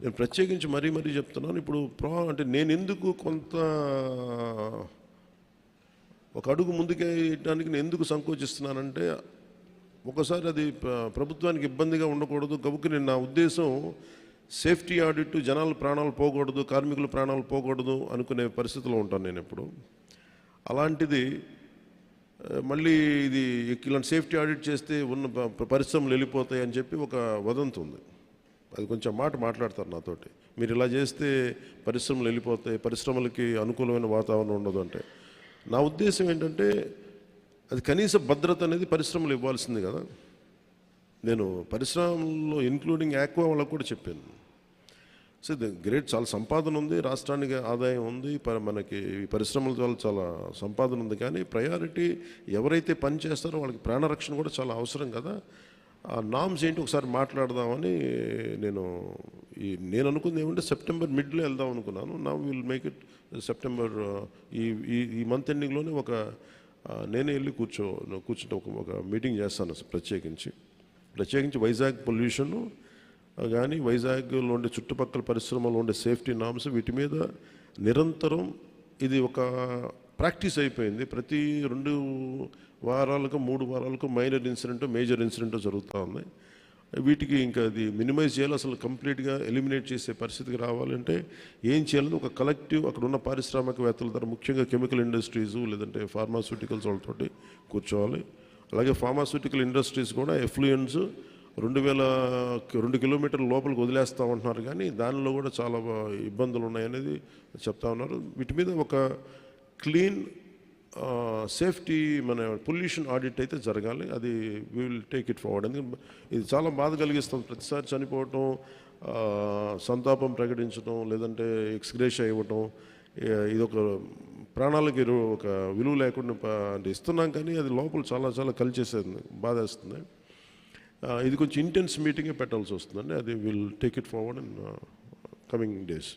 నేను ప్రత్యేకించి మరీ మరీ చెప్తున్నాను. ఇప్పుడు ప్రా అంటే నేను ఎందుకు కొంత ఒక అడుగు ముందుకేయడానికి నేను ఎందుకు సంకోచిస్తున్నానంటే ఒకసారి అది ప్రభుత్వానికి ఇబ్బందిగా ఉండకూడదు. గబుక్కి నేను నా ఉద్దేశం సేఫ్టీ ఆడిట్ జనాల ప్రాణాలు పోకూడదు కార్మికుల ప్రాణాలు పోకూడదు అనుకునే పరిస్థితిలో ఉంటాను నేను ఎప్పుడు అలాంటిది మళ్ళీ ఇది ఇలాంటి సేఫ్టీ ఆడిట్ చేస్తే ఉన్న పరిశ్రమలు వెళ్ళిపోతాయి అని చెప్పి ఒక వదంతి ఉంది అది కొంచెం మాట మాట్లాడతారు నాతోటి. మీరు ఇలా చేస్తే పరిశ్రమలు వెళ్ళిపోతాయి పరిశ్రమలకి అనుకూలమైన వాతావరణం ఉండదు అంటే. నా ఉద్దేశం ఏంటంటే అది కనీస భద్రత అనేది పరిశ్రమలు ఇవ్వాల్సింది కదా. నేను పరిశ్రమల్లో ఇన్క్లూడింగ్ యాక్వా వాళ్ళకు కూడా చెప్పాను. సో గ్రేట్ చాలా సంపాదన ఉంది రాష్ట్రానికి ఆదాయం ఉంది ప- మనకి ఈ పరిశ్రమల ద్వారా చాలా సంపాదన ఉంది. కానీ ప్రయారిటీ ఎవరైతే పని చేస్తారో వాళ్ళకి ప్రాణరక్షణ కూడా చాలా అవసరం కదా. ఆ నామ్స్ ఏంటి ఒకసారి మాట్లాడదామని నేను ఈ నేను అనుకుంది ఏమంటే సెప్టెంబర్ మిడ్లో వెళ్దాం అనుకున్నాను. నా విల్ మేక్ ఇట్ సెప్టెంబర్ ఈ ఈ ఈ మంత్ ఎండింగ్లోనే ఒక నేనే వెళ్ళి కూర్చో కూర్చుంటే ఒక ఒక మీటింగ్ చేస్తాను ప్రత్యేకించి. ప్రత్యేకించి వైజాగ్ పొల్యూషన్ కానీ వైజాగ్లో ఉండే చుట్టుపక్కల పరిశ్రమలో ఉండే సేఫ్టీ నామ్స్ వీటి మీద నిరంతరం ఇది ఒక ప్రాక్టీస్ అయిపోయింది. ప్రతి రెండు వారాలకు మూడు వారాలకు మైనర్ ఇన్సిడెంట్ మేజర్ ఇన్సిడెంట్ జరుగుతూ ఉంది వీటికి ఇంకా అది మినిమైజ్ చేయాలి. అసలు కంప్లీట్గా ఎలిమినేట్ చేసే పరిస్థితికి రావాలంటే ఏం చేయాలని ఒక కలెక్టివ్ అక్కడ ఉన్న పారిశ్రామికవేత్తల ద్వారా ముఖ్యంగా కెమికల్ ఇండస్ట్రీస్ లేదంటే ఫార్మాస్యూటికల్స్ వాళ్ళతోటి కూర్చోవాలి. అలాగే ఫార్మాస్యూటికల్ ఇండస్ట్రీస్ కూడా ఎఫ్లూయెన్స్ రెండు వేల రెండు కిలోమీటర్ల లోపలికి వదిలేస్తూ ఉంటున్నారు. కానీ దానిలో కూడా చాలా ఇబ్బందులు ఉన్నాయనేది చెప్తా ఉన్నారు. వీటి మీద ఒక క్లీన్ సేఫ్టీ మన పొల్యూషన్ ఆడిట్ అయితే జరగాలి. అది విల్ టేక్ ఇట్ ఫార్వర్డ్ ఎందుకంటే ఇది చాలా బాధ కలిగిస్తుంది. ప్రతిసారి చనిపోవటం సంతాపం ప్రకటించడం లేదంటే ఎక్స్గ్రేష్ ఇవ్వటం ఇది ఒక ప్రాణాలకి ఒక విలువ లేకుండా అంటే ఇస్తున్నాం కానీ అది లోపల చాలా చాలా కలిచేసేది బాధేస్తుంది. ఇది కొంచెం ఇంటెన్స్ మీటింగే పెట్టాల్సి వస్తుందండి. అది will take it forward in coming days